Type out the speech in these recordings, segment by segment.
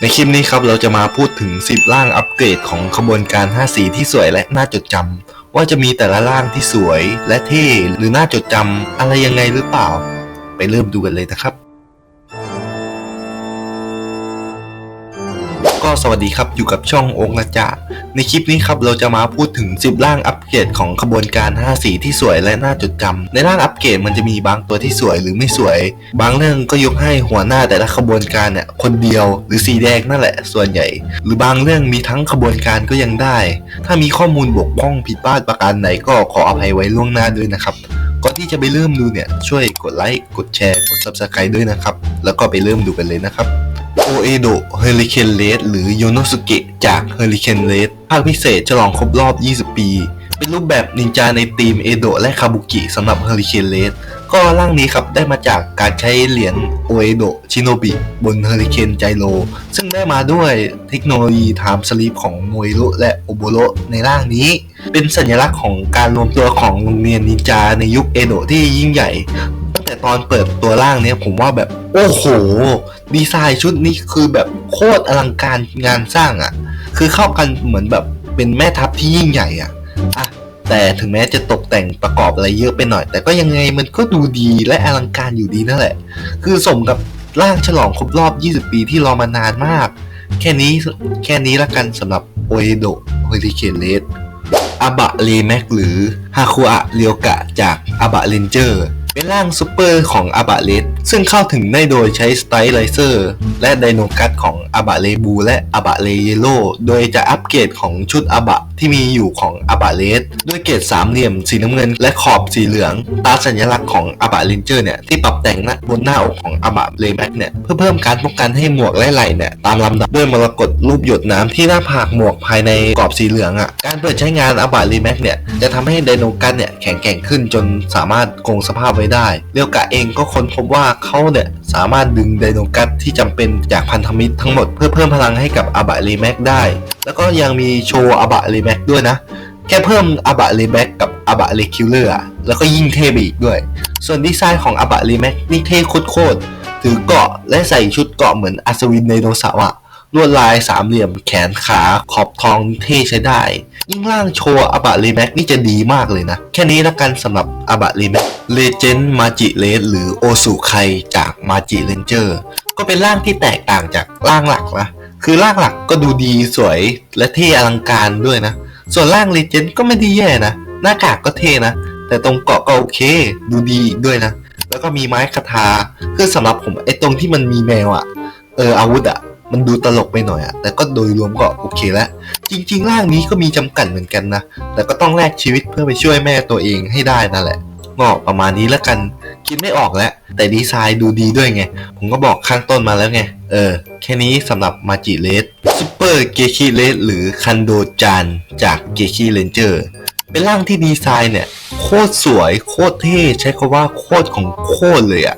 ในคลิปนี้ครับเราจะมาพูดถึง 10 ร่างอัปเกรดของขบวนการ 5 สีที่สวยและน่าจดจำว่าจะมีแต่ละร่างที่สวยและเท่หรือน่าจดจำอะไรยังไงหรือเปล่า ไปเริ่มดูกันเลยนะครับ ก็สวัสดีครับอยู่กับช่ององค์ละจะในคลิปนี้ครับเราจะมาพูดถึง 10 ร่างอัปเกรดของขบวนการ 5 สีที่สวยและน่าจดจำในร่างอัปเกรดมันจะมีบางตัวที่สวยหรือไม่สวย บางเรื่องก็ยกให้หัวหน้าแต่ละขบวนการเนี่ยคนเดียว หรือสีแดงนั่นแหละส่วนใหญ่ หรือบางเรื่องมีทั้งขบวนการก็ยังได้ ถ้ามีข้อมูลบกพร่องผิดพลาดประการไหนก็ขออภัยไว้ล่วงหน้าด้วยนะครับก่อนที่จะไปเริ่มดูเนี่ยช่วยกดไลค์กดแชร์กด subscribe ด้วยนะครับแล้วก็ไปเริ่มดูกันเลยนะครับ โอเอโดเฮลิเคนเลสหรือโยโนสุเกะจากเฮลิเคนเลสภาคพิเศษฉลองครบรอบ 20 ปี เป็นรูปแบบนินจาในทีมเอโดะและคาบุกิสำหรับเฮลิเคนเลสก็ร่างนี้ครับได้มาจากการใช้เหรียญโอเอโดชิโนบิบนเฮลิเคนไจโรซึ่งได้มาด้วยเทคโนโลยีไทม์สลีปของโมเอโรและโอโบโรในร่างนี้ เป็นสัญลักษณ์ของการรวมตัวของโรงเรียนนินจาในยุคเอโดะที่ยิ่งใหญ่ แต่ตอนเปิดตัวร่างเนี้ยผมว่าแบบ โอ้โห ดีไซน์ชุดนี้คือแบบโคตรอลังการงานสร้างอะ่ะ คือเข้ากันเหมือนแบบเป็นแม่ทัพที่ยิ่งใหญ่อะ่ะอะแต่ถึงแม้จะตกแต่งประกอบอะไรเยอะไปหน่อย แต่ก็ยังไงมันก็ดูดีและอลังการอยู่ดีนั่นแหละ คือสมกับร่างฉลองครบรอบ 20 ปีที่รอมานานมาก แค่นี้แค่นี้ละกันสำหรับโอเอโดเฮลิเคนเลสอาบะเลแม็กหรือฮาคุอะเรียวกะจากอาบะเลนเจอร์ เป็นร่างซูเปอร์ของอาบะเลสซึ่งเข้าถึงได้โดยใช้สไตล์ไลเซอร์ และไดโนกัสของอาบะเลบูและอาบะเลเยโลโดยจะอัปเกรดของชุดอาบะ ที่มีอยู่ของอาบะเลสด้วยเกรดสามเหลี่ยมสีน้ำเงิน และขอบสีเหลือง ตาสัญลักษณ์ของอาบะเลนเจอร์เนี่ยที่ปรับแต่งหน้าบนหน้าอกของอาบะเลแม็กเนี่ยเพื่อเพิ่มการป้องกันให้หมวกและไหล่เนี่ยตามลำดับด้วยมรกตรูปหยดน้ำที่หน้าผากหมวกภายในกรอบสีเหลืองอะการเปิดใช้งานอาบะเลแม็กเนี่ยจะทำให้ไดโนกันเนี่ยแข็งแกร่งขึ้นจนสามารถคงสภาพไว้ได้เรียวกะเองก็ค้นพบว่าเขาเนี่ย สามารถดึงไดโนกัสที่จำเป็นจากพันธมิตรทั้งหมดเพื่อเพิ่มพลังให้กับอาบะเรแม็กได้ แล้วก็ยังมีโชว์อาบะเรแม็กด้วยนะ แค่เพิ่มอาบะเรแม็กกับอาบะเรคิลเลอร์แล้วก็ยิ่งเท่ไปอีกด้วย ส่วนดีไซน์ของอาบะเรแม็กนี่เท่โคตรๆถือเกาะและใส่ชุดเกาะเหมือนอัศวินไดโนเสาร์อะ ลวดลายสามเหลี่ยมแขนขาขอบทองเท่ใช้ได้ ยิ่งล่างโชว์อาบะเลแม็กนี่จะดีมากเลยนะ แค่นี้และกันสำหรับอาบะเลแม็กเลเจนด์มาจิเลสหรือโอสุไคจากมาจิเลนเจอร์ก็เป็นร่างที่แตกต่างจากร่างหลักนะคือร่างหลักก็ดูดีสวยและเท่อลังการด้วยนะ ส่วนร่างเลเจนด์ก็ไม่ได้แย่นะ หน้ากากก็เท่นะ แต่ตรงเกาะก็โอเคดูดีด้วยนะ แล้วก็มีไม้คาถาคือสำหรับผมไอ้ตรงที่มันมีแมวอะเอออาวุธอะ มันดูตลกไปหน่อยอะแต่ก็โดยรวมก็โอเคแล้วจริง ๆ ร่างนี้ก็มีจำกัดเหมือนกันนะ แต่ก็ต้องแลกชีวิตเพื่อไปช่วยแม่ตัวเองให้ได้นั่นแหละก็ประมาณนี้แล้วกันคิดไม่ออกแล้ว แต่ดีไซน์ดูดีด้วยไง ผมก็บอกข้างต้นมาแล้วไง เออ แค่นี้สำหรับมาจิเลสซูเปอร์เกคิเลสหรือคันโดจานจากเกคิเลนเจอร์เป็นร่างที่ดีไซน์เนี่ย โคตรสวยโคตรเท่ ใช้คำว่าโคตรของโคตรเลยอะ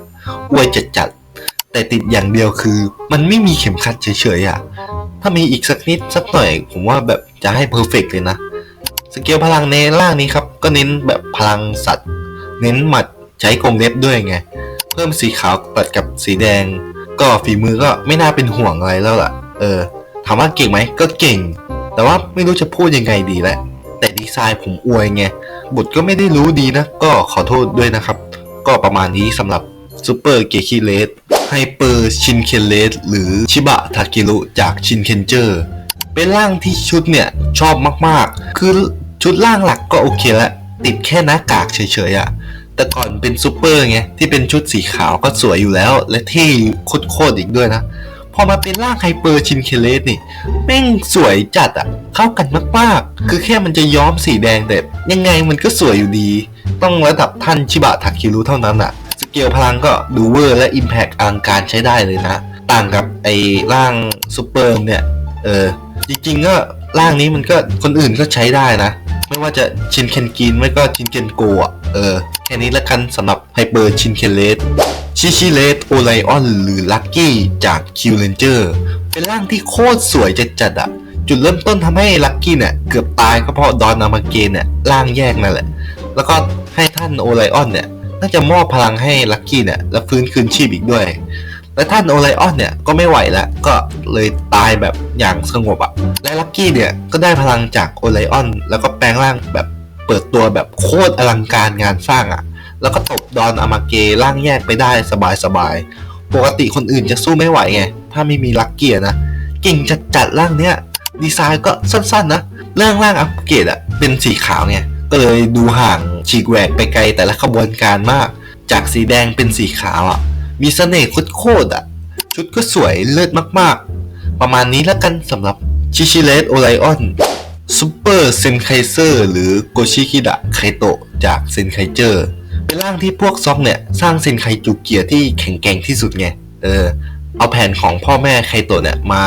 อวยจัดจัด แต่ติดอย่างเดียวคือ มันไม่มีเข็มขัดเฉยๆอะ ถ้ามีอีกสักนิดสักหน่อย ผมว่าแบบจะให้เพอร์เฟกเลยนะ สเกลพลังในร่างนี้ครับ ก็เน้นแบบพลังสัตว์ เน้นหมัดใช้กรงเล็บด้วยไง เพิ่มสีขาวตัดกับสีแดง ก็ฝีมือก็ไม่น่าเป็นห่วงอะไรแล้วล่ะ เออ ถามว่าเก่งไหมก็เก่ง แต่ว่าไม่รู้จะพูดยังไงดีแหละ แต่ดีไซน์ผมอวยไง บทก็ไม่ได้รู้ดีนะ ก็ขอโทษด้วยนะครับ ก็ประมาณนี้สำหรับซูเปอร์เกคิเลส ไฮเปอร์ชินเคนเลสหรือชิบะทากิรุจากชินเคนเจอร์เป็นร่างที่ชุดเนี่ยชอบมากๆ คือชุดร่างหลักก็โอเคล้วติดแค่หน้ากากเฉยๆอะแต่ก่อนเป็นซูเปอร์ไงที่เป็นชุดสีขาวก็สวยอยู่แล้ว และเท่โคตรๆอีกด้วยนะพอมาเป็นร่างไฮเปอร์ชินเคเลสนี่แม่งสวยจัดอะเข้ากันมากๆ คือแค่มันจะย้อมสีแดงแต่ยังไงมันก็สวยอยู่ดี ต้องระดับท่านชิบะทาคิรุเท่านั้นอะ สเกลพลังก็ดูเวอร์และอิมแพ t อลังการใช้ได้เลยนะ ต่างกับไอ้ร่างซูเปอร์เนี่ย เออ จริงๆก็ร่างนี้มันก็คนอื่นก็ใช้ได้นะ ไม่ว่าจะชินเคนกินไม่ก็ชินเคนโกะเออ แค่นี้ละกันสำหรับไฮเปอร์ชินเคนเลสชิชิเลสโอไลออนหรือลักกี้จากคิวเลนเจอร์เป็นร่างที่โคตรสวยจัดๆอะจุดเริ่มต้นทำให้ลักกี้เนี่ยเกือบตายก็เพราะดอนนามาเกนเนี่ยร่างแยกนั่นแหละ แล้วก็ให้ท่านโอไลออนเนี่ย น่าจะมอบพลังให้ลักกี้เนี่ยแล้วฟื้นคืนชีพอีกด้วย และท่านโอไลออนเนี่ยก็ไม่ไหวแล้วก็เลยตายแบบอย่างสงบอะและลักกี้เนี่ยก็ได้พลังจากโอไลออน แล้วก็แปลงร่างแบบเปิดตัวแบบโคตรอลังการงานสร้างอะแล้วก็ตบดอนอามาเกร่างแยกไปได้สบายๆปกติคนอื่นจะสู้ไม่ไหวไงถ้าไม่มีลักกี้นะเก่งจัดจัดร่างเนี้ยดีไซน์ก็สั้นๆนะเรื่องร่างอัปเกรดอะเป็นสีขาวไง ก็เลยดูห่างฉีกแหวกไปไกลแต่ละขบวนการมาก จากสีแดงเป็นสีขาวอะมีเสน่ห์โคตรๆอะชุดก็สวยเลิศมากๆ ประมาณนี้แล้วกันสำหรับชิชิเลสโอไลออนซูเปอร์เซนไคเซอร์หรือโกชิคิดะไคโตะจากเซนไคเจอร์ เป็นร่างที่พวกซอกเนี่ย สร้างเซนไคจูเกียที่แข็งแกร่งที่สุดไง เออ เอาแผนของพ่อแม่ไคโตะเนี่ยมา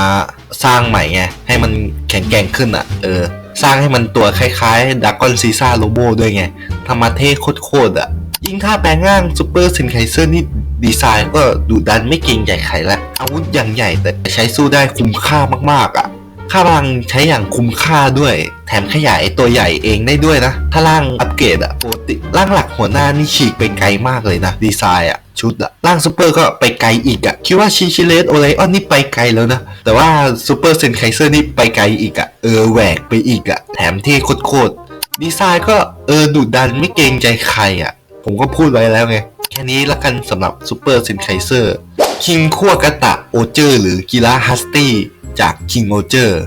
สร้างใหม่ไง ให้มันแข็งแกร่งขึ้นอะ เออ สร้างให้มันตัวคล้ายๆดักกอนซีซ่าโลโบด้วยไงทำมาเท่โคตรๆอะ ยิ่งถ้าแปลงร่างซูเปอร์ซินไคเซอร์นี่ดีไซน์ก็ดุดันไม่เกรงใจใครละอาวุธอย่างใหญ่แต่ใช้สู้ได้คุ้มค่ามากๆอะ ค่าพลังใช้อย่างคุ้มค่าด้วย แถมขยายตัวใหญ่เองได้ด้วยนะ ถ้าร่างอัปเกรดอะปกติร่างหลักหัวหน้านี่ฉีกไปไกลมากเลยนะ ดีไซน์อะชุดอะร่างซูเปอร์ก็ไปไกลอีกอะคิดว่าชิชิเลสโอไลออนนี่ไปไกลแล้วนะ แต่ว่าซูเปอร์เซนไคเซอร์นี่ไปไกลอีกอะเออแหวกไปอีกอะแถมเท่โคตรดีไซน์ก็เออดุดันไม่เกรงใจใครอะผมก็พูดไว้แล้วไง แค่นี้ละกันสำหรับซูเปอร์เซนไคเซอร์คิงคัวกะตะโอเจอร์หรือกิราฮัสตี้ จากคิงโอเจอร์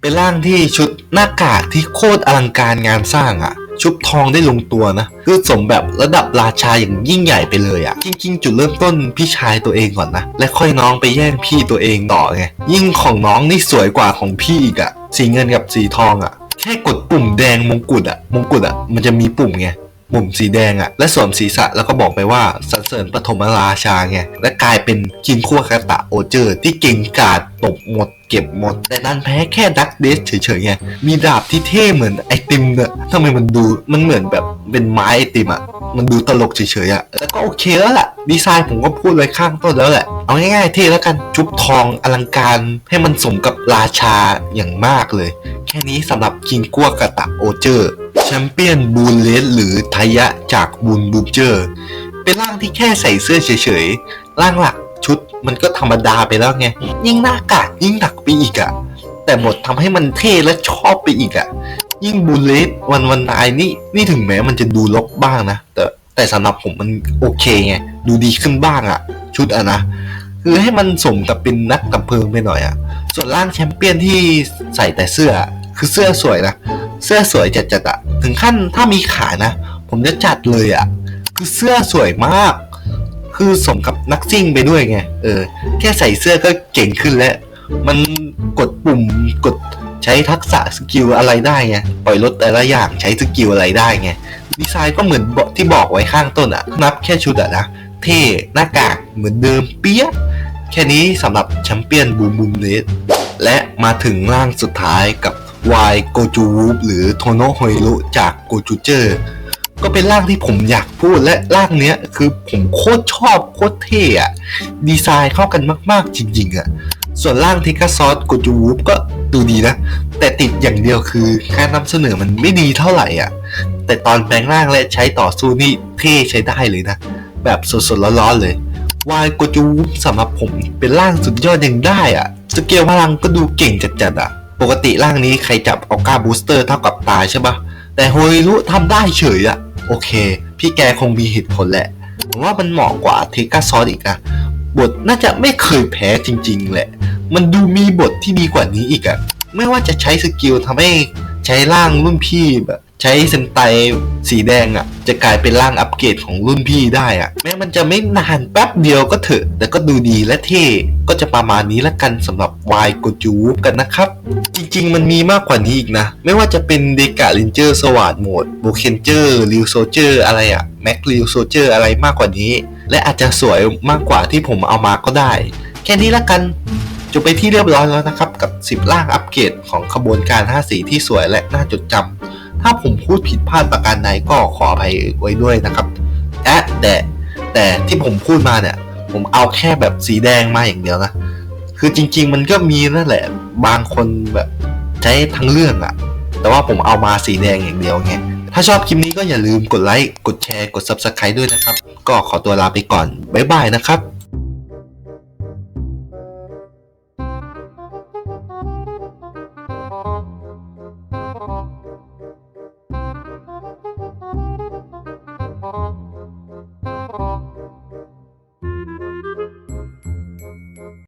เป็นร่างที่ชุดหน้ากากที่โคตรอลังการงานสร้างอะชุบทองได้ลงตัวนะ คือสมแบบระดับราชาอย่างยิ่งใหญ่ไปเลยอะจริงๆ จุดเริ่มต้นพี่ชายตัวเองก่อนนะ และค่อยน้องไปแย่งพี่ตัวเองต่อไงยิ่งของน้องนี่สวยกว่าของพี่อีกอะสีเงินกับสีทองอะแค่กดปุ่มแดงมงกุฎอะมงกุฎอะมันจะมีปุ่มไงปุ่มสีแดงอะและสวมศีรษะแล้วก็บอกไปว่าสรรเสริญปฐมราชาไงและกลายเป็นคิงคัวคาตะโอเจอร์ที่เก่งกาจตบหมด เก็บหมด แต่นั้นแพ้แค่ดักเดสเฉยๆไงมีดาบที่เท่เหมือนไอติมเนี่ยทำไมมันดูมันเหมือนแบบเป็นไม้ไอติมอะมันดูตลกเฉยๆอะแล้วก็โอเคแล้วแหละดีไซน์ผมก็พูดไว้ข้างต้นแล้วแหละ เอาง่ายๆเท่แล้วกันชุบทองอลังการให้มันสมกับราชาอย่างมากเลย แค่นี้สำหรับคิงกัวกาตะโอเจอร์แชมเปี้ยนบูลเลสหรือทายะจากบูนบูเจอร์ เป็นร่างที่แค่ใส่เสื้อเฉยๆร่างหลัก ชุดมันก็ธรรมดาไปแล้วไง ยิ่งหน้ากากยิ่งหนักไปอีกอะแต่บททำให้มันเท่และชอบไปอีกอะยิ่งบูลเลสวันวันนายนี่นี่ถึงแม้มันจะดูลกบ้างนะ แต่แต่สำหรับผมมันโอเคไง ดูดีขึ้นบ้างอะชุดอะนะ คือให้มันสมกับเป็นนักดับเพลิงไปหน่อยอะส่วนร่างแชมเปี้ยนที่ใส่แต่เสื้อ คือเสื้อสวยนะ เสื้อสวยจัดจัดอะถึงขั้นถ้ามีขายนะ ผมจะจัดเลยอะคือเสื้อสวยมาก คือสมกับนักซิ่งไปด้วยไงเออ แค่ใส่เสื้อก็เก่งขึ้นแล้ว มันกดปุ่มกดใช้ทักษะสกิลอะไรได้ไงปล่อยรถแต่ละอย่างใช้สกิลอะไรได้ไงดีไซน์ก็เหมือนที่บอกไว้ข้างต้นอะนับแค่ชุดอะนะเท่หน้ากากเหมือนเดิมเปี้ยแค่นี้สำหรับแชมเปี้ยนบูมบูมเลสและมาถึงร่างสุดท้ายกับ Y โกจูวูฟหรือโทโนโฮยรุจากโกจูเจอร์ ก็เป็นร่างที่ผมอยากพูดและร่างเนี้ย คือผมโคตรชอบโคตรเท่อะดีไซน์เข้ากันมาก ๆ จริง ๆอะส่วนร่างทิกาซอสโกจูวูฟก็ดูดีนะ แต่ติดอย่างเดียวคือการนำเสนอมันไม่ดีเท่าไหร่อะ แต่ตอนแปลงร่างและใช้ต่อสู้นี่เท่ใช้ได้เลยนะ แบบสดๆร้อนๆเลยวายโกจูวูฟสำหรับผมเป็นร่างสุดยอดยังได้อะ สเกลพลังก็ดูเก่งจัดๆอะ ปกติร่างนี้ใครจับออก้าบูสเตอร์เท่ากับตายใช่ปะแต่โฮยรุทำได้เฉยอะ โอเค พี่แกคงมีเหตุผลแหละผมว่ามันเหมาะกว่าเทกาซอสอีกนะบทน่าจะไม่เคยแพ้จริง ๆ แหละ มันดูมีบทที่ดีกว่านี้อีกอะไม่ว่าจะใช้สกิลทำให้ใช้ร่างรุ่นพี่แบบ ใช้เซนไตสีแดงอะจะกลายเป็นร่างอัปเกรดของรุ่นพี่ได้อะแม้มันจะไม่นานแป๊บเดียวก็เถอะ แต่ก็ดูดีและเท่ ก็จะประมาณนี้ละกันสำหรับวายโกจูกันนะครับ จริงๆ มันมีมากกว่านี้อีกนะ ไม่ว่าจะเป็นเดกาลินเจอร์สวัสดโหมดโบเคนเจอร์ริวโซเจอร์อะไรอะแม็กริวโซเจอร์อะไรมากกว่านี้ และอาจจะสวยมากกว่าที่ผมเอามาก็ได้ แค่นี้ละกันจบไปที่เรียบร้อยแล้วนะครับ กับ 10 ร่างอัปเกรดของขบวนการ 5 สีที่สวยและน่าจดจำ ถ้าผมพูดผิดพลาดประการใดก็ขออภัยไว้ด้วยนะครับแอะแต่แต่ที่ผมพูดมาเนี่ย ผมเอาแค่แบบสีแดงมาอย่างเดียวนะคือจริง ๆ มันก็มีนั่นแหละ บางคนแบบใช้ทั้งเรื่องอะแต่ว่าผมเอามาสีแดงอย่างเดียวไงถ้าชอบคลิปนี้ก็อย่าลืมกดไลค์กดแชร์กด Subscribe ด้วยนะครับ ก็ขอตัวลาไปก่อน บ๊ายบายนะครับ